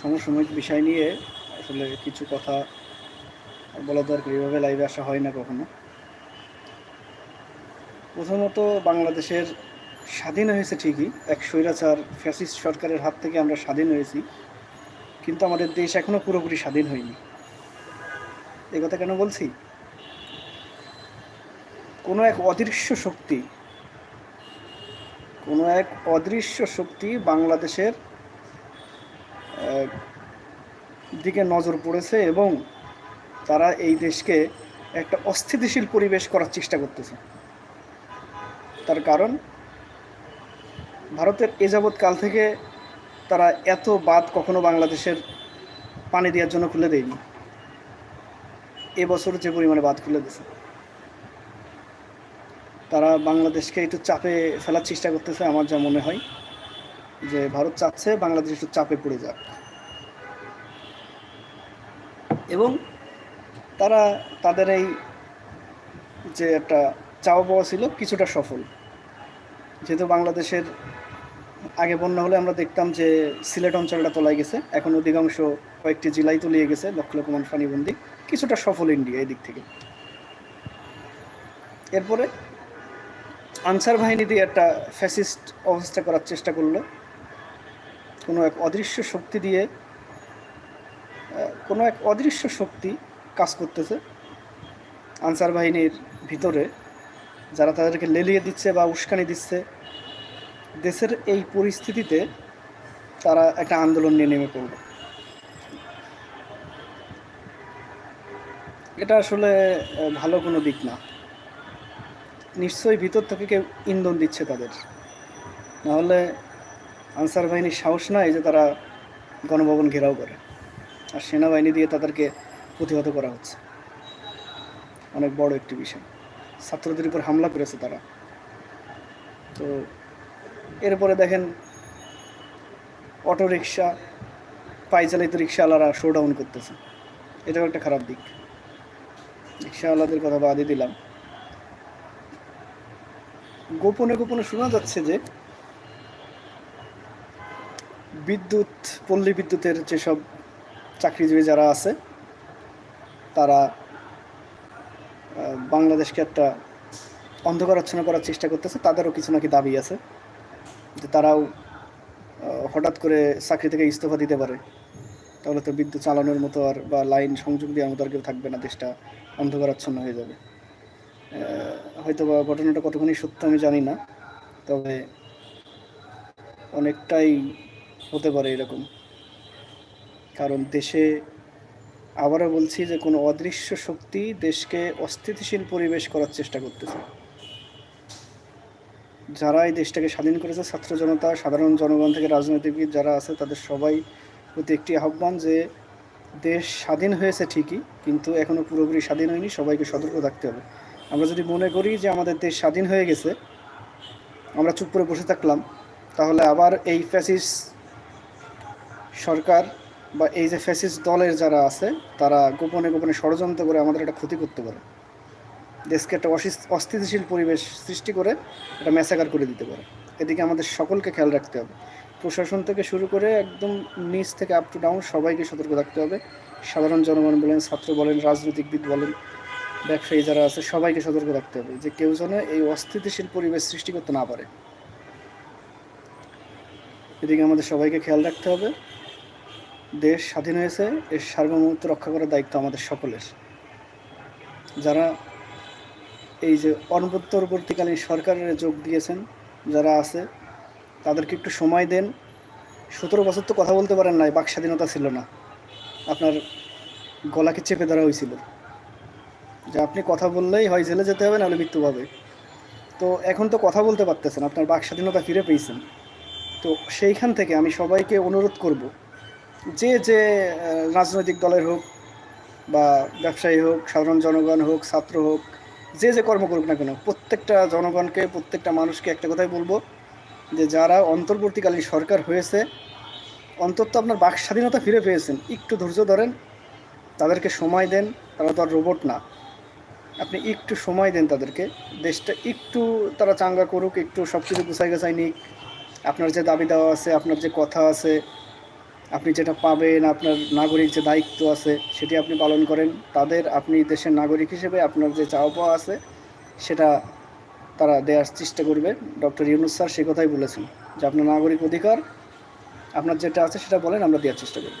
সমসাময়িক বিষয় নিয়ে আসলে কিছু কথা বলা দরকার, এভাবে লাইভে আসা হয় না কখনো। প্রথমত বাংলাদেশের স্বাধীন হয়েছে ঠিকই, এক স্বৈরাচার ফ্যাসিস্ট সরকারের হাত থেকে আমরা স্বাধীন হয়েছি, কিন্তু আমাদের দেশ এখনও পুরোপুরি স্বাধীন হয়নি। এ কথা কেন বলছি? কোনো এক অদৃশ্য শক্তি, কোনো এক অদৃশ্য শক্তি বাংলাদেশের দিকে নজর পড়েছে এবং তারা এই দেশকে একটা অস্থিতিশীল পরিবেশ করার চেষ্টা করতেছে। তার কারণ, ভারতের এ যাবৎ কাল থেকে তারা এত বাদ কখনো বাংলাদেশের পানি দেওয়ার জন্য খুলে দেয়নি। এবছর যে পরিমাণে বাদ খুলে দিয়েছে। তারা বাংলাদেশকে একটু চাপে ফেলার চেষ্টা করতেছে, আমার যা মনে হয়। যে ভারত চাচ্ছে বাংলাদেশ একটু চাপে পড়ে যাক। তারা তাদের এই যে একটা চাওয়া পাওয়া ছিল কিছুটা সফল। যেহেতু বাংলাদেশের আগে বন্যা হলে আমরা দেখতাম যে সিলেট অঞ্চলটা তোলায় গেছে, এখন অধিকাংশ কয়েকটি জেলায় তলিয়ে গেছে লক্ষ লক্ষ মানুষ পানিবন্দি কিছুটা সফল ইন্ডিয়া এই দিক থেকে। এরপরে আনসার বাহিনী দিয়ে একটা ফ্যাসিস্ট অবস্থা করার চেষ্টা করল। কোনো এক অদৃশ্য শক্তি দিয়ে কোনো এক অদৃশ্য শক্তি কাজ করতেছে আনসার বাহিনীর ভিতরে, যারা তাদেরকে লেলিয়ে দিচ্ছে বা উস্কানি দিচ্ছে। দেশের এই পরিস্থিতিতে তারা একটা আন্দোলন নিয়ে নেমে পড়ল। এটা আসলে ভালো কোনো দিক না। নিশ্চয়ই ভিতর থেকে কেউ ইন্ধন দিচ্ছে তাদের। নাহলে আনসার বাহিনীর সাহস নাই যে তারা গণভবন ঘেরাও করে। আর সেনাবাহিনী দিয়ে তাদেরকে প্রতিহত করা হচ্ছে। অনেক বড় একটি বিষয়। ছাত্রদের উপর হামলা করেছে তারা। তো এরপরে দেখেন অটো রিক্সা পাইচালিত রিক্সাওয়ালারা শোডাউন করতেছে। এটাও একটা খারাপ দিক। রিক্সাওয়ালাদের কথা বাদই দিলাম। গোপনে গোপনে শোনা যাচ্ছে যে, বিদ্যুৎ, পল্লী বিদ্যুতের যেসব চাকরিজীবী যারা আছে, তারা বাংলাদেশকে একটা অন্ধকারাচ্ছন্ন করার চেষ্টা করতেছে। তাদেরও কিছু নাকি দাবি আছে যে তারাও হঠাৎ করে চাকরি থেকে ইস্তফা দিতে পারে। তাহলে তো বিদ্যুৎ চালানোর মতো আর বা লাইন সংযোগ দেওয়ার মতো আর কেউ থাকবে না, দেশটা অন্ধকারাচ্ছন্ন হয়ে যাবে। হয়তো বা ঘটনাটা কতখানি সত্য আমি জানি না, তবে অনেকটাই হতে পারে এরকম। কারণ দেশে আবারও বলছি যে কোনো অদৃশ্য শক্তি দেশকে অস্থিতিশীল পরিবেশ করার চেষ্টা করতেছে। যারা এই দেশটাকে স্বাধীন করেছে, ছাত্র জনতা, সাধারণ জনগণ থেকে রাজনৈতিকবিদ যারা আছে, তাদের সবাই প্রতি একটি আহ্বান যে দেশ স্বাধীন হয়েছে ঠিকই, কিন্তু এখনও পুরোপুরি স্বাধীন হয়নি, সবাইকে সতর্ক থাকতে হবে। আমরা যদি মনে করি যে আমাদের দেশ স্বাধীন হয়ে গেছে, আমরা চুপ করে বসে থাকলাম, তাহলে আবার এই ফ্যাসিস সরকার বা এই যে ফ্যাসিস দলের যারা আছে, তারা গোপনে গোপনে ষড়যন্ত্র করে আমাদের একটা ক্ষতি করতে পারে। দেশকে একটা অস্থিতিশীল পরিবেশ সৃষ্টি করে একটা ম্যাসাকার করে দিতে পারে। এদিকে আমাদের সকলকে খেয়াল রাখতে হবে। প্রশাসন থেকে শুরু করে একদম নিচ থেকে আপ টু ডাউন সবাইকে সতর্ক থাকতে হবে। সাধারণ জনগণ বলেন, ছাত্র বলেন, রাজনৈতিকবিদ বলেন, ব্যবসায়ী যারা আছে, সবাইকে সতর্ক থাকতে হবে যে কেউ যেন এই অস্থিতিশীল পরিবেশ সৃষ্টি করতে না পারে। এদিকে আমাদের সবাইকে খেয়াল রাখতে হবে। দেশ স্বাধীন হয়েছে, এর সার্বভৌমত্ব রক্ষা করার দায়িত্ব আমাদের সকলের। যারা এই যে অন্তর্বর্তীকালীন সরকারের যোগ দিয়েছেন, যারা আছে, তাদেরকে একটু সময় দেন। সতেরো বছর তো কথা বলতে পারেন নাই, বাক স্বাধীনতা ছিল না। আপনার গলাকে চেপে ধরা হয়েছিল। যে আপনি কথা বললেই হয়, জেলে যেতে হবে, নাহলে মৃত্যু পাবে তো এখন তো কথা বলতে পারতেছেন, আপনার বাক স্বাধীনতা ফিরে পেয়েছেন। তো সেইখান থেকে আমি সবাইকে অনুরোধ করব যে যে রাজনৈতিক দলের হোক বা ব্যবসায়ী হোক, সাধারণ জনগণ হোক, ছাত্র হোক, যে যে কর্ম করুক না কেন, প্রত্যেকটা জনগণকে, প্রত্যেকটা মানুষকে একটা কথাই বলব যে যারা অন্তর্বর্তীকালীন সরকার হয়েছে, অন্তত আপনার বাক স্বাধীনতা ফিরে পেয়েছেন, একটু ধৈর্য ধরেন, তাদেরকে সময় দেন, তারা তো আর রোবট না। আপনি একটু সময় দেন তাদেরকে, দেশটা একটু তারা চাঙ্গা করুক, একটু সব কিছু গুছাই গাছাই নিক। আপনার যে দাবি দেওয়া আছে, আপনার যে কথা আছে আপনি যেটা পাবেন, আপনার নাগরিক যে দায়িত্ব আছে, সেটি আপনি পালন করেন। তাদের, আপনি দেশের নাগরিক হিসেবে আপনার যে চাওয়া পাওয়া আছে, সেটা তারা দেওয়ার চেষ্টা করবে। ডক্টর ইউনুস স্যার সে কথাই বলেছেন, যে আপনার নাগরিক অধিকার, আপনার যেটা আছে সেটা বলেন, আমরা দেওয়ার চেষ্টা করব।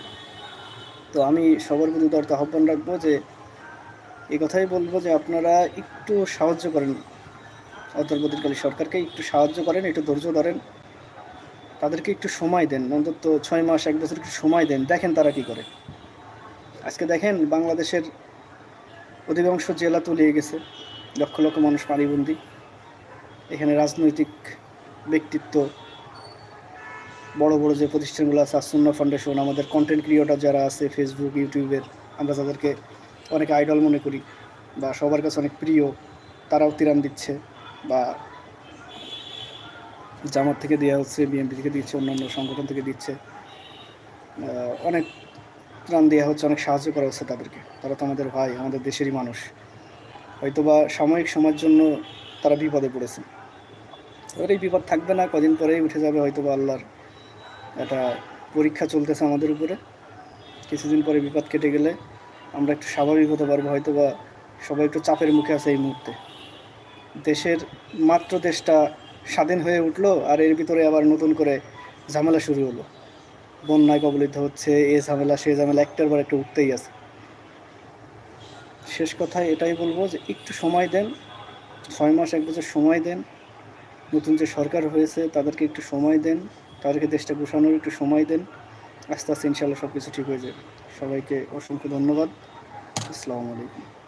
তো আমি সবার প্রতি দরতে আহ্বান রাখব যে, এই কথাই বলব যে আপনারা একটু সাহায্য করেন। অন্তর্বর্তীকালী সরকারকে একটু সাহায্য করেন, একটু ধৈর্য ধরেন। তাদেরকে একটু সময় দেন, অন্তত ছয় মাস, এক বছর একটু সময় দেন, দেখেন তারা কি করে। আজকে দেখেন বাংলাদেশের অধিকাংশ জেলা তলিয়ে গেছে, লক্ষ লক্ষ মানুষ পানিবন্দি। এখানে রাজনৈতিক ব্যক্তিত্ব, বড় বড় যে প্রতিষ্ঠানগুলো আছে, আসুন্ন ফাউন্ডেশন আমাদের কন্টেন্ট ক্রিয়েটর যারা আছে ফেসবুক ইউটিউবের আমরা যাদেরকে অনেক আইডল মনে করি বা সবার কাছে অনেক প্রিয়, তারাও তিরান দিচ্ছে বা জামাত থেকে দেওয়া হচ্ছে বিএনপি থেকে দিচ্ছে, অন্যান্য সংগঠন থেকে দিচ্ছে। অনেক ত্রাণ দেওয়া হচ্ছে, অনেক সাহায্য করা হচ্ছে তাদেরকে। তারা তো আমাদের ভাই, আমাদের দেশেরই মানুষ। হয়তোবা সাময়িক সময়ের জন্য তারা বিপদে পড়েছে। এবার এই বিপদ থাকবে না, কদিন পরেই উঠে যাবে হয়তোবা আল্লাহর একটা পরীক্ষা চলতেছে আমাদের উপরে। কিছুদিন পরে বিপদ কেটে গেলে আমরা একটু স্বাভাবিক হতে পারব, হয়তোবা সবাই একটু চাপের মুখে আছে এই মুহূর্তে। দেশের মাত্র দেশটা স্বাধীন হয়ে উঠল আর এর ভিতরে আবার নতুন করে ঝামেলা শুরু হলো। বন্যায় কবলিত হচ্ছে, এ ঝামেলা, সে ঝামেলা, একটার পর একটা উঠতেই আছে। শেষ কথায় এটাই বলব যে একটু সময় দেন, ছয় মাস, এক বছর সময় দেন। নতুন যে সরকার হয়েছে, তাদেরকে একটু সময় দেন, তাদেরকে দেশটা গোছানোর একটু সময় দেন, আস্তে আস্তে ইনশাল্লাহ সব কিছু ঠিক হয়ে যাবে। সবাইকে অসংখ্য ধন্যবাদ। আসসালামু আলাইকুম।